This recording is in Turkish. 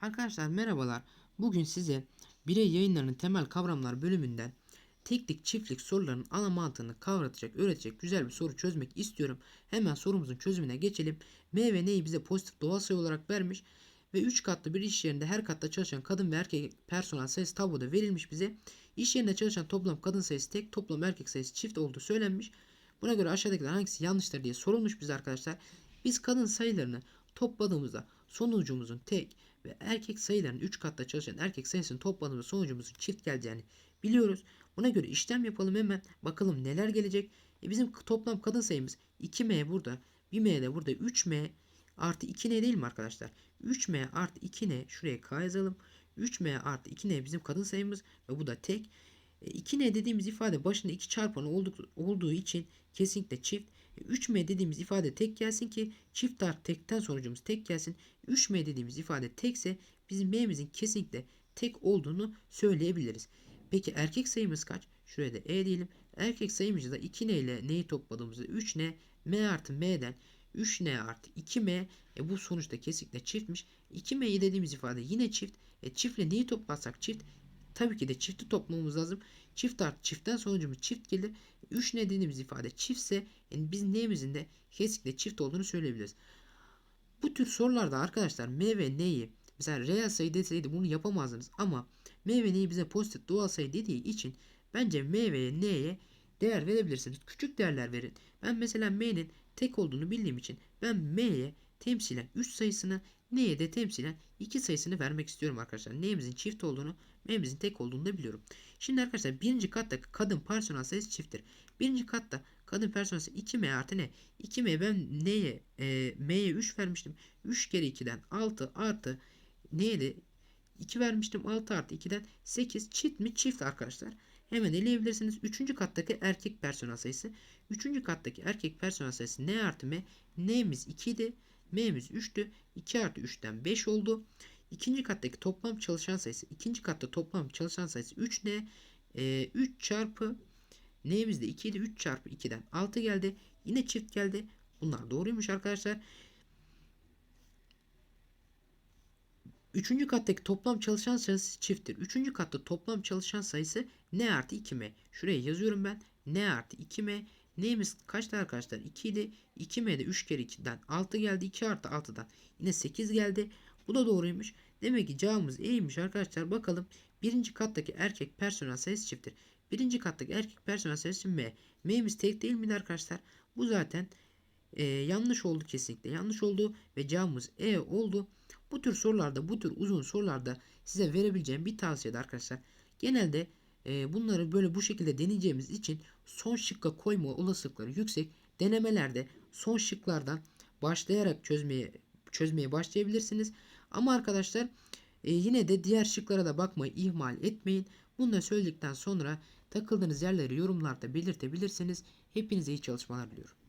Arkadaşlar merhabalar. Bugün size birey yayınlarının temel kavramlar bölümünden teklik çiftlik sorularının ana mantığını kavratacak, öğretecek güzel bir soru çözmek istiyorum. Hemen sorumuzun çözümüne geçelim. M ve N'yi bize pozitif doğal sayı olarak vermiş ve 3 katlı bir iş yerinde her katta çalışan kadın ve erkek personel sayısı tabloda verilmiş bize. İş yerinde çalışan toplam kadın sayısı tek, toplam erkek sayısı çift olduğu söylenmiş. Buna göre aşağıdakiler hangisi yanlıştır diye sorulmuş bize arkadaşlar. Biz kadın sayılarını topladığımızda sonucumuzun tek ve erkek sayılarının 3 katta çalışan erkek sayısını topladığımızda sonucumuzun çift geleceğini biliyoruz. Buna göre işlem yapalım hemen. Bakalım neler gelecek. E bizim toplam kadın sayımız 2M burada. 1M de burada 3M artı 2N değil mi arkadaşlar? 3M artı 2N şuraya K yazalım. 3M artı 2N bizim kadın sayımız ve bu da tek. E, 2N dediğimiz ifade başında 2 çarpanı olduk, olduğu için kesinlikle çift. E, 3M dediğimiz ifade tek gelsin ki çift artı tekten sonucumuz tek gelsin. 3M dediğimiz ifade tekse bizim M'mizin kesinlikle tek olduğunu söyleyebiliriz. Peki erkek sayımız kaç? Şuraya da E diyelim. Erkek sayımızda 2N ile neyi topladığımızda 3N M artı M'den 3N artı 2M e bu sonuçta kesinlikle çiftmiş. 2M'yi dediğimiz ifade yine çift. E çiftle neyi toplarsak çift. Tabii ki de çifti toplamamız lazım. Çift artı çiftten sonucumuz çift gelir. 3 ne dediğimiz ifade çiftse yani biz n'imizin de kesinlikle çift olduğunu söyleyebiliriz. Bu tür sorularda arkadaşlar m ve n'yi mesela reel sayı deseydi bunu yapamazdınız ama m ve n'yi bize pozitif doğal sayı dediği için bence m ve n'ye değer verebilirsiniz. Küçük değerler verin. Ben mesela m'nin tek olduğunu bildiğim için ben m'ye temsilen 3 sayısını n'ye de temsilen 2 sayısını vermek istiyorum arkadaşlar. N'imizin çift olduğunu m'imizin tek olduğunu da biliyorum. Şimdi arkadaşlar birinci katta kadın personel sayısı çifttir. Birinci katta kadın personel sayısı 2m artı ne? 2m ben n'ye e, m'ye 3 vermiştim. 3 kere 2'den 6 artı n'ye de 2 vermiştim. 6 artı 2'den 8 çift mi? Çift arkadaşlar. Hemen eleyebilirsiniz. Üçüncü kattaki erkek personel sayısı. Üçüncü kattaki erkek personel sayısı n artı m. n'miz 2 idi. M'miz 3'tü. 2 artı 3'ten 5 oldu. İkinci kattaki toplam çalışan sayısı. ikinci katta toplam çalışan sayısı 3N. E, 3 çarpı N'miz de 2 idi. 3 çarpı 2'den 6 geldi. Yine çift geldi. Bunlar doğruymuş arkadaşlar. Üçüncü kattaki toplam çalışan sayısı çifttir. Üçüncü katta toplam çalışan sayısı n artı 2m. Şuraya yazıyorum ben. n artı 2m. N'imiz kaçtı arkadaşlar? 2 idi. 2m de 3 kere 2'den 6 geldi. 2 artı 6'dan yine 8 geldi. Bu da doğruymuş. Demek ki cevabımız E'ymiş arkadaşlar. Bakalım birinci kattaki erkek personel sayısı çifttir. Birinci kattaki erkek personel sayısı M. M'miz tek değil mi arkadaşlar? Bu zaten e, yanlış oldu kesinlikle. Yanlış oldu ve cevabımız E oldu. Bu tür sorularda, bu tür uzun sorularda size verebileceğim bir tavsiye arkadaşlar. Genelde e, bunları böyle bu şekilde deneyeceğimiz için son şıkka koyma olasılıkları yüksek. Denemelerde son şıklardan başlayarak çözmeye çözmeye başlayabilirsiniz. Ama arkadaşlar e, yine de diğer şıklara da bakmayı ihmal etmeyin. Bunları söyledikten sonra takıldığınız yerleri yorumlarda belirtebilirsiniz. Hepinize iyi çalışmalar diliyorum.